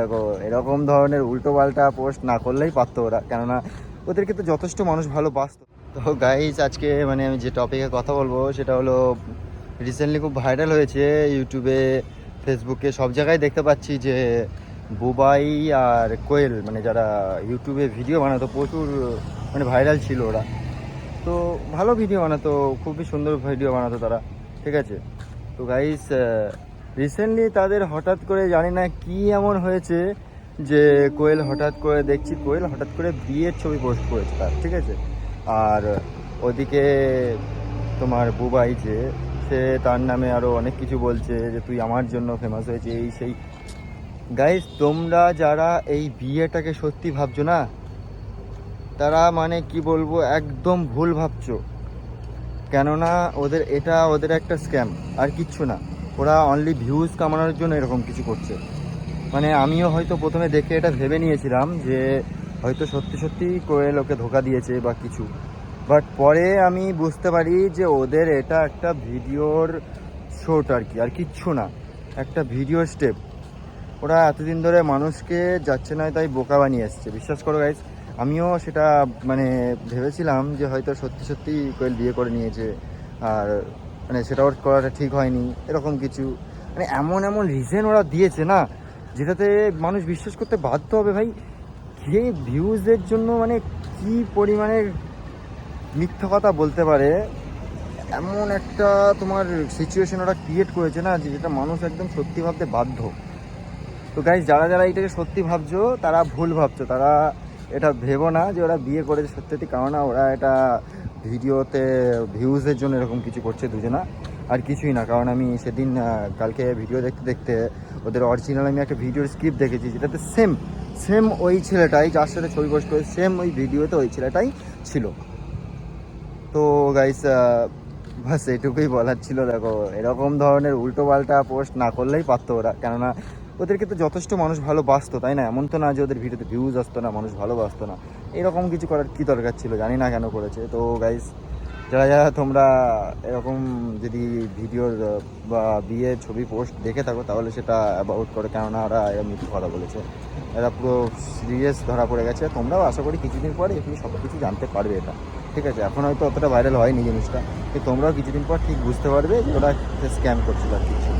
দেখো, এরকম ধরনের উল্টো পাল্টা পোস্ট না করলেই পারতো ওরা। কেননা ওদেরকে তো যথেষ্ট মানুষ ভালো বাসত তো গাইজ আজকে মানে আমি যে টপিকে কথা বলব, সেটা হলো রিসেন্টলি খুব ভাইরাল হয়েছে ইউটিউবে ফেসবুকে সব জায়গায় দেখতে পাচ্ছি যে বুবাই আর কোয়েল মানে যারা ইউটিউবে ভিডিও বানাতো, প্রচুর মানে ভাইরাল ছিল ওরা। তো ভালো ভিডিও বানাতো, খুবই সুন্দর ভিডিও বানাতো তারা, ঠিক আছে? তো গাইস রিসেন্টলি তাদের হঠাৎ করে জানি না কি এমন হয়েছে যে কোয়েল হঠাৎ করে দেখছি, কোয়েল হঠাৎ করে বিয়ের ছবি পোস্ট করেছে তার, ঠিক আছে? আর ওদিকে তোমার বুবাই যে, সে তার নামে আরও অনেক কিছু বলছে যে তুই আমার জন্য ফেমাস হয়েছে, এই সেই। গাইস তোমরা যারা এই বিয়েটাকে সত্যি ভাবছ না, তারা মানে কি বলব, একদম ভুল ভাবছ। কেননা ওদের এটা ওদের একটা স্ক্যাম আর কিচ্ছু না। ওরা অনলি ভিউজ কামানোর জন্য এরকম কিছু করছে। মানে আমিও হয়তো প্রথমে দেখে এটা ভেবে নিয়েছিলাম যে হয়তো সত্যি সত্যি কোয়েল ওকে ধোকা দিয়েছে বা কিছু। বাট পরে আমি বুঝতে পারি যে ওদের এটা একটা ভিডিওর শোট আর কি, আর কিচ্ছু না, একটা ভিডিও স্টেপ। ওরা এতদিন ধরে মানুষকে যাচ্ছে না, তাই বোকা বানিয়ে এসছে। বিশ্বাস করো গাইজ আমিও সেটা মানে ভেবেছিলাম যে হয়তো সত্যি সত্যি কোয়েল বিয়ে করে নিয়েছে। আর মানে সেটা ওর করাটা ঠিক হয়নি, এরকম কিছু। মানে এমন এমন রিজন ওরা দিয়েছে না, যেটাতে মানুষ বিশ্বাস করতে বাধ্য হবে ভাই। যে ভিউজের জন্য মানে কি পরিমাণে মিথ্যা কথা বলতে পারে, এমন একটা তোমার সিচুয়েশন ওরা ক্রিয়েট করেছে না, যেটা মানুষ একদম সত্যি ভাবতে বাধ্য। তো গাইজ যারা যারা এটাকে সত্যি ভাবছ, তারা ভুল ভাবছ। তারা এটা ভেবো না যে ওরা বিয়ে করেছে সত্যি, কারণ ওরা এটা ভিডিওতে ভিউজের জন্য এরকম কিছু করছে দুজনা, আর কিছুই না, কারণ আমি সেদিন কালকে ভিডিও দেখতে দেখতে ওদের অরিজিনাল আমি একটা ভিডিওর স্ক্রিপ্ট দেখেছি, যেটাতে সেম সেম ওই ছেলেটাই, যার সাথে ছবি পোস্ট করে সেম ওই ভিডিওতে ওই ছেলেটাই ছিল। তো গাইস বাস এইটুকুই বলার ছিল, দেখো, এরকম ধরনের উল্টো পাল্টা পোস্ট না করলেই পারতো ওরা, কেননা ওদেরকে তো যথেষ্ট মানুষ ভালোবাসতো, তাই না? এমন তো না যে ওদের ভিডিওতে ভিউজ আসতো না, মানুষ ভালোবাসতো না। এরকম কিছু করার কী দরকার ছিল? জানি না কেন করেছে। তো গাইস যারা যারা তোমরা এরকম যদি ভিডিওর বা বিয়ের ছবি পোস্ট দেখে থাকো, তাহলে সেটা অ্যাবাউট করে। কেননা ওরা এরা মিথ্যে কথা বলেছে। এরা পুরো সিরিয়াস ধরা পড়ে গেছে। তোমরাও আশা করি কিছুদিন পরে এগুলি সব কিছু জানতে পারবে এটা। ঠিক আছে? এখন হয়তো অতটা ভাইরাল হয়নি জিনিসটা। তোমরাও কিছুদিন পর ঠিক বুঝতে পারবে যে ওরা স্ক্যাম করছিল আর কিছু।